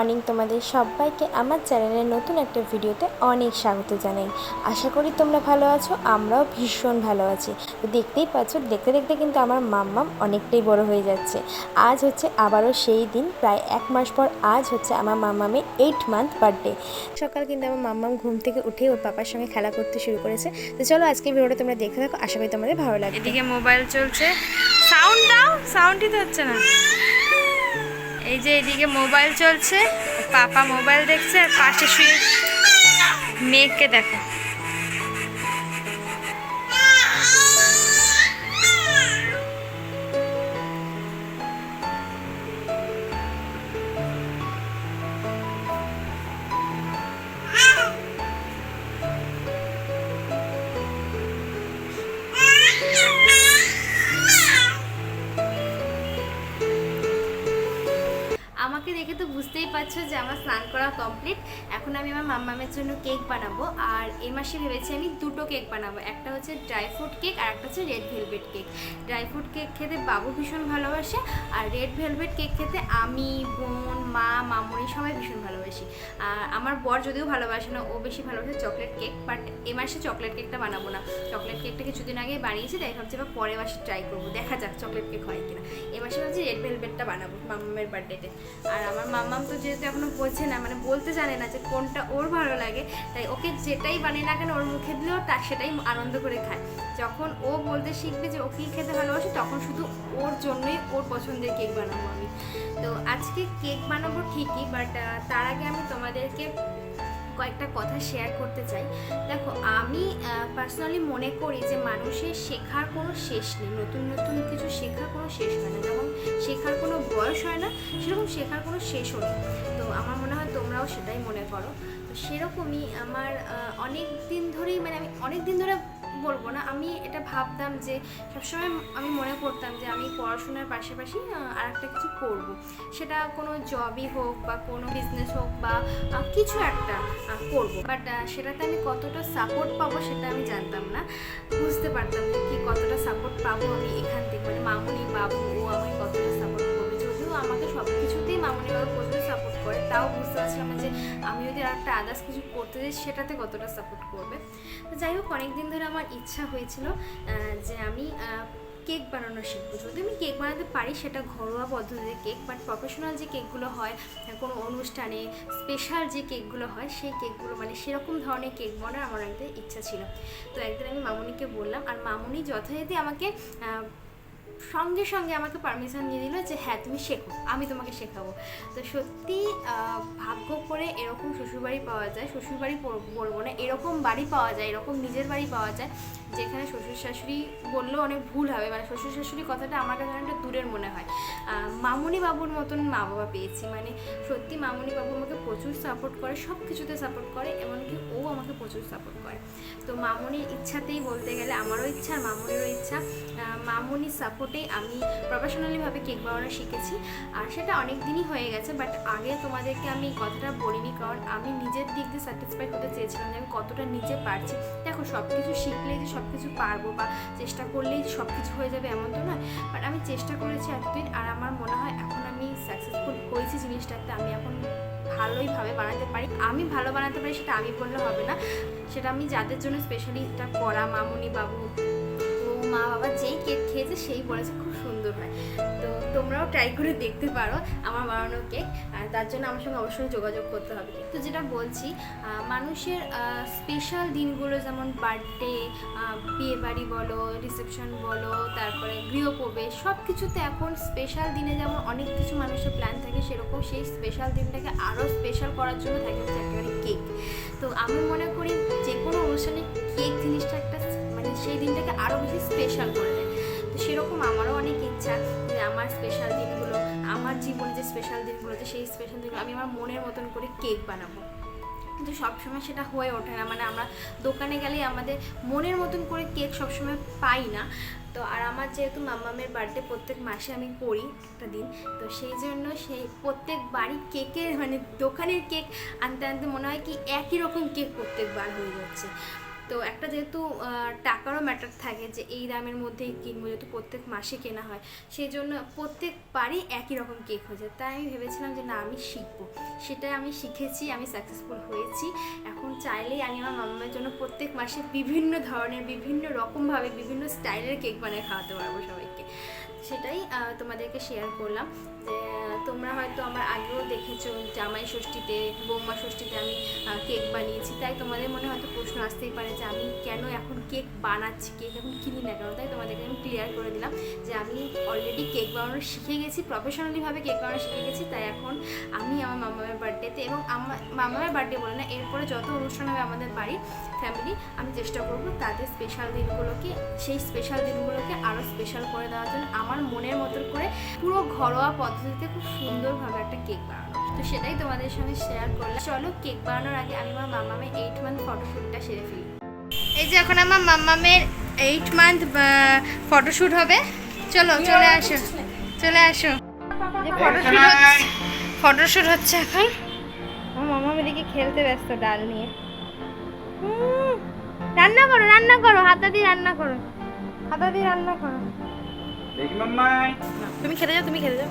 Morning তোমাদের সবাইকে আমার চ্যানেলের নতুন একটা ভিডিওতে অনেক স্বাগত জানাই। আশা করি তোমরা ভালো আছো, আমরাও ভীষণ ভালো আছি। তো দেখতেই পাচ্ছ, দেখতে দেখতে কিন্তু আমার মাম্মাম অনেকটাই বড় হয়ে যাচ্ছে। আজ হচ্ছে আবারও সেই দিন, প্রায় এক মাস পর আজ হচ্ছে আমার মাম্মামের এইট মান্থ বার্থডে সকাল কিন্তু আমার মাম্মাম ঘুম থেকে উঠে ওর পাপার সঙ্গে খেলা করতে শুরু করেছে। তো চলো আজকে ভিডিওটা তোমরা দেখে থাকো, আশা করি তোমাদের ভালো লাগে এদিকে মোবাইল চলছে। সাউন্ড দাও সাউন্ডই তো হচ্ছে না। এই যে এদিকে মোবাইল চলছে পাপা মোবাইল দেখছে আর পাশে শুয়ে মেয়েকে দেখো। পারছ যে আমার স্নান করা কমপ্লিট এখন আমি আমার মাম্মামের জন্য কেক বানাবো। আর এই মাসে ভেবেছি আমি দুটো কেক বানাবো। একটা হচ্ছে ড্রাই ফ্রুট কেক আর একটা হচ্ছে red velvet cake dry fruit cake খেতে বাবু ভীষণ ভালোবাসে আর রেড ভেলভেট কেক খেতে আমি, বোন, মা, মামুনি সবাই ভীষণ ভালোবাসি। আর আমার বর যদিও ভালোবাসে না, ও বেশি ভালোবাসে চকলেট কেক বাট এ মাসে চকলেট কেকটা বানাবো না। চকলেট কেকটা কিছুদিন আগে বানিয়েছি, তাই ভাবছি এবার পরের মাসে ট্রাই করব। দেখা যাক চকলেট কেক হয় কিনা। এ মাসে ভাবছি রেড ভেলভেটটা বানাবো মাম্মামের বার্থডেতে আর আমার মাম্মাম তো যেহেতু এখনও বোঝে না মানে বলতে জানে না যে কোনটা ওর ভালো লাগে। তাই ওকে যেটাই বানিয়ে না কেন ওর মুখে দিলেও তার সেটাই আনন্দ করে খায়। যখন ও বলতে শিখবে যে ও কী খেতে ভালোবাসে, তখন শুধু ওর জন্যই ওর পছন্দের কেক বানাবো আমি। তো আজকে কেক বানাবো ঠিকই বাট তার আগে আমি তোমাদেরকে কয়েকটা কথা শেয়ার করতে চাই। দেখো, আমি পার্সোনালি মনে করি যে মানুষের শেখার কোনো শেষ নেই। নতুন নতুন কিছু শেখার কোনো শেষ হয় না। যেমন শেখার কোনো বয়স হয় না, সেরকম শেখার কোনো শেষও নেই। তো তোমরাও সেটাই মনে করো। তো সেরকমই আমার অনেক দিন ধরেই মানে আমি অনেক দিন ধরে বলব না, আমি এটা ভাবতাম যে সবসময় আমি মনে করতাম যে আমি পড়াশোনার পাশাপাশি আর একটা কিছু করব। সেটা কোনো জবই হোক বা কোনো বিজনেস হোক বা কিছু একটা করব। বাট সেটাতে আমি কতটা সাপোর্ট পাবো সেটা আমি জানতাম না। বুঝতে পারতাম না কি কতটা সাপোর্ট পাবো আমি এখান থেকে। মানে মামুনি, বাবু ও মামুনি বাবু সাপোর্ট করে। তাও বুঝতে পারছিলাম যে আমি যদি আর একটা আদার্স কিছু করতে যাই, সেটাতে কতটা সাপোর্ট করবে। তো যাই হোক অনেক দিন ধরে আমার ইচ্ছা হয়েছিল যে আমি কেক বানানো শিখব। যদি আমি কেক বানাতে পারি, সেটা ঘরোয়া পদ্ধতিতে কেক বাট প্রফেশনাল যে কেকগুলো হয়, কোনো অনুষ্ঠানে স্পেশাল যে কেকগুলো হয়, সেই কেকগুলো মানে সেরকম ধরনের কেক বানানোর আমার একদিন ইচ্ছা ছিল। তো একদিন আমি মামুনিকে বললাম, আর মামুনি যথারীতি আমাকে সঙ্গে সঙ্গে আমাকে পারমিশন দিয়ে দিল যে হ্যাঁ তুমি শেখো, আমি তোমাকে শেখাবো। তো সত্যি ভাগ্য করে এরকম শ্বশুরবাড়ি পাওয়া যায়, শ্বশুরবাড়ি বলব না, এরকম বাড়ি পাওয়া যায়, এরকম নিজের বাড়ি পাওয়া যায় যেখানে শ্বশুর শাশুড়ি বললেও অনেক ভুল হবে। মানে শ্বশুর শাশুড়ি কথাটা আমার কাছে অনেকটা দূরের মনে হয়। মামুনি বাবুর মতন মা বাবা পেয়েছি। মানে সত্যি মামুনি বাবু আমাকে প্রচুর সাপোর্ট করে সব কিছুতে সাপোর্ট করে, এমনকি ও আমাকে প্রচুর সাপোর্ট করে। তো মামুনির ইচ্ছাতেই বলতে গেলে আমারও ইচ্ছা, আর মামুনিরও ইচ্ছা। মামুনির সাপোর্টেই আমি প্রফেশনালিভাবে কেক বানানো শিখেছি। আর সেটা অনেক দিনই হয়ে গেছে বাট আগে তোমাদেরকে আমি এই কথাটা বলিনি, কারণ আমি নিজের দিক দিয়ে স্যাটিসফাইড হতে চেয়েছিলাম যে আমি কতটা নিজে পারছি। দেখো সব কিছু শিখলেই যে সব কিছু পারব বা চেষ্টা করলেই সব কিছু হয়ে যাবে এমন তো নয়। বাট আমি চেষ্টা করেছি এতদিন আর আমার মনে হয় এখন আমি সাকসেসফুল হয়েছি জিনিসটাতে। আমি এখন ভালোইভাবে বানাতে পারি। আমি ভালো বানাতে পারি সেটা আমি বললে হবে না। সেটা আমি যাদের জন্য স্পেশালি এটা করা, মামনি বাবু মা বাবা যেই কেক খেয়েছে সেই বলেছে, খুব সুন্দর হয়। তো তোমরাও ট্রাই করে দেখতে পারো আমার বানানো কেক, আর তার জন্য আমার সঙ্গে অবশ্যই যোগাযোগ করতে হবে। তো যেটা বলছি মানুষের স্পেশাল দিনগুলো যেমন বার্থডে বিয়ে বাড়ি বলো রিসেপশন বলো, তারপরে গৃহপ্রবেশ সব কিছুতে এখন স্পেশাল দিনে যেমন অনেক কিছু মানুষের প্ল্যান থাকে, সেরকম সেই স্পেশাল দিনটাকে আরও স্পেশাল করার জন্য থাকে হচ্ছে একেবারে কেক তো আমি মনে করি যে কোনো অনুষ্ঠানে কেক জিনিসটা একটা সেই দিনটাকে আরও বেশি স্পেশাল করে দেয়। তো সেরকম আমারও অনেক ইচ্ছা যে আমার স্পেশাল দিনগুলো, আমার জীবনে যে স্পেশাল দিনগুলো যে সেই স্পেশাল দিনগুলো আমি আমার মনের মতন করে কেক বানাবো। কিন্তু সবসময় সেটা হয়ে ওঠে না। মানে আমরা দোকানে গেলেই আমাদের মনের মতন করে কেক সবসময় পাই না। তো আর আমার যেহেতু মাম্মামের বার্থডে প্রত্যেক মাসে আমি করি একটা দিন, তো সেই জন্য সেই প্রত্যেক বাড়ি কেকের মানে দোকানের কেক আনতে আনতে মনে হয় কি একই রকম কেক প্রত্যেকবার হয়ে যাচ্ছে। তো একটা যেহেতু টাকারও ম্যাটার থাকে যে এই দামের মধ্যেই কিনবো, যেহেতু প্রত্যেক মাসে কেনা হয় সেই জন্য প্রত্যেকবারই একই রকম কেক হয়ে যায়। তাই আমি ভেবেছিলাম যে না, আমি শিখব। সেটা আমি শিখেছি, আমি সাকসেসফুল হয়েছি। এখন চাইলেই আমি আমার মামামের জন্য প্রত্যেক মাসে বিভিন্ন ধরনের, বিভিন্ন রকমভাবে, বিভিন্ন স্টাইলের কেক বানিয়ে খাওয়াতে পারব সবাইকে। সেটাই তোমাদেরকে শেয়ার করলাম যে তোমরা হয়তো আমার আগেও দেখেছ জামাই ষষ্ঠীতে, বৌমা ষষ্ঠীতে আমি কেক বানিয়েছি। তাই তোমাদের মনে হয়তো প্রশ্ন আসতেই পারে যে আমি কেন এখন কেক বানাচ্ছি? কেক এখন কিনি না কেন? তাই তোমাদেরকে আমি ক্লিয়ার করে দিলাম যে আমি অলরেডি কেক বানানো শিখে গেছি প্রফেশনালিভাবে কেক বানানো শিখে গেছি। তাই এখন আমি আমার মামামের বার্থডেতে এবং আমার মামামের বার্থডে বলে না, এরপরে যত অনুষ্ঠান হবে আমাদের বাড়ি ফ্যামিলি আমি চেষ্টা করব তাদের স্পেশাল দিনগুলোকে, সেই স্পেশাল দিনগুলোকে আরও স্পেশাল করে দেওয়ার জন্য। আমার মনের মতন করে পুরো ঘরোয়া পদ্ধতিতে খুব সুন্দরভাবে একটা কেক বানানো। তো সেটাই তোমাদের সঙ্গে শেয়ার করলাম। চলো কেক বানানোর আগে আমি আমার মামামের এইট মান্থ ফটোশ্যুটটা সেরে ফেলি। এই যে এখন আমার মামামের এইট মান্থ ফটোশ্যুট হবে। চলো চলে আসো। চলে আসো। যে ফটোশ্যুট হচ্ছে ফটোশ্যুট হচ্ছে এখন। আমার মামা এদিকে খেলতে ব্যস্ত ডাল নিয়ে। হুম, রান্না করো রান্না করো হাতা দিয়ে রান্না করো। হাতা দিয়ে রান্না করো। তুমি খেতে যাও তুমি খেতে যাও।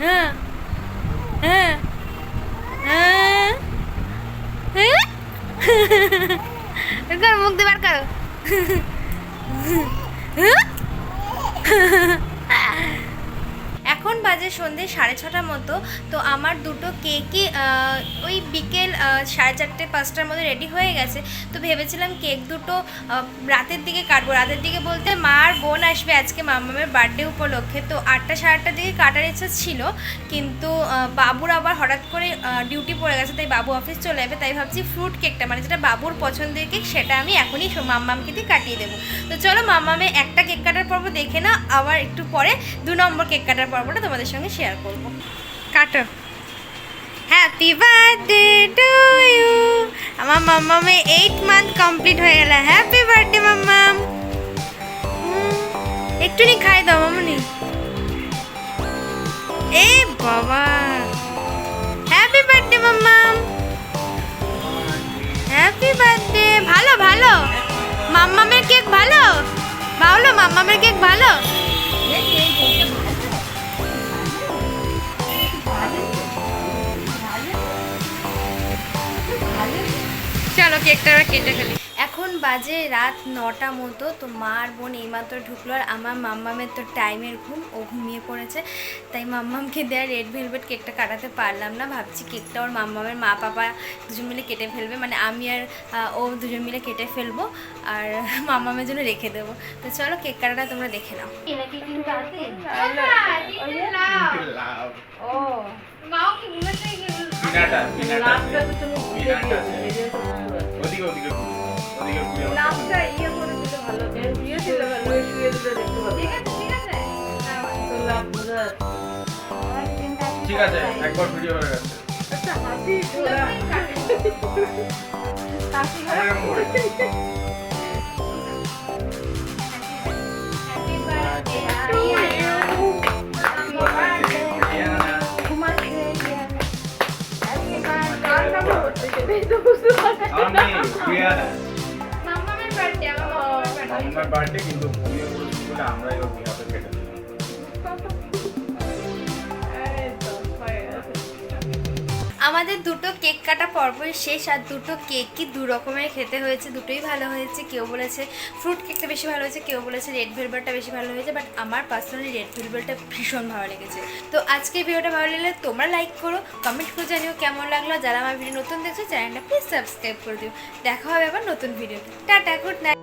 হ্যাঁ হ্যাঁ হ্যাঁ মুখ দিয়ে বার করো এখন বাজে সন্ধে সাড়ে ছটার মতো। তো আমার দুটো কেকই ওই বিকেল সাড়ে চারটে, পাঁচটার মধ্যে রেডি হয়ে গেছে। তো ভেবেছিলাম কেক দুটো রাতের দিকে কাটবো। রাতের দিকে বলতে মা আর বোন আসবে আজকে মামামের বার্থডে উপলক্ষে। তো আটটা, সাড়ে আটটার দিকে কাটার ইচ্ছা ছিল, কিন্তু বাবুর আবার হঠাৎ করে ডিউটি পড়ে গেছে, তাই বাবু অফিস চলে যাবে। তাই ভাবছি ফ্রুট কেকটা মানে যেটা বাবুর পছন্দের কেক সেটা আমি এখনই মাম্মামকে দিয়ে কাটিয়ে দেবো। তো চলো মাম্মামে একটা কেক কাটার পর্ব দেখে না আবার একটু পরে দু নম্বর কেক কাটার পর্বটা তোমাদের সঙ্গে শেয়ার করব। কাটো। হ্যাপি বার্থডে টু ইউ আমার মাম্মামে এইট মান্থ কমপ্লিট হয়ে গেল। হ্যাপি বার্থডে মাম্মাম। একটুনি খাই দাও, মামনি। এ বাবা। হ্যাপি বার্থডে মাম্মাম। হ্যাপি বার্থডে ভালো ভালো। মাম্মামের কেক ভালো? ভালো মাম্মামের কেক ভালো? কেকটা কেটে ফেলি। এখন বাজে রাত নটা মতো তো মা আর বোন এইমাত্র ঢুকলো আর আমার মাম্মামের তো টাইমের ঘুম ও ঘুমিয়ে পড়েছে। তাই মাম্মামকে দেয়া রেড ভেলভেট কেকটা কাটাতে পারলাম না ভাবছি কেকটা ওর মাম্মামের মা পাপা দুজন মিলে কেটে ফেলবে। মানে আমি আর ও দুজন মিলে কেটে ফেলব আর মাম্মামের জন্য রেখে দেবো। তো চলো কেক কাটাটা তোমরা দেখে নাও। ও। মাও কি ঠিক আছে একবার ভিডিও হয়ে গেছে। আচ্ছা হাসি প্রিয়ানা মাম্মামের বার্থডে আমার বার্থডে কিন্তু ঘুমিয়ে পড়েছি আমরাই ওর বিহাতে কেটে দিলাম আমাদের দুটো কেক কাটা পর্বই শেষ আর দুটো কেকই দু রকমের খেতে হয়েছে? দুটোই ভালো হয়েছে। কেউ বলেছে ফ্রুট কেকটা বেশি ভালো হয়েছে, কেউ বলেছে রেড ভেলভেটটা বেশি ভালো হয়েছে বাট আমার পার্সোনালি রেড ভেলভেটটা ভীষণ ভালো লেগেছে। তো আজকে ভিডিওটা ভালো লাগলে তোমরা লাইক করো কমেন্ট করে জানিও কেমন লাগল যারা আমার ভিডিও নতুন দেখছ চ্যানেলটা প্লিজ সাবস্ক্রাইব করে দিও। দেখা হবে আবার নতুন ভিডিওতে টাটা গুড নাইট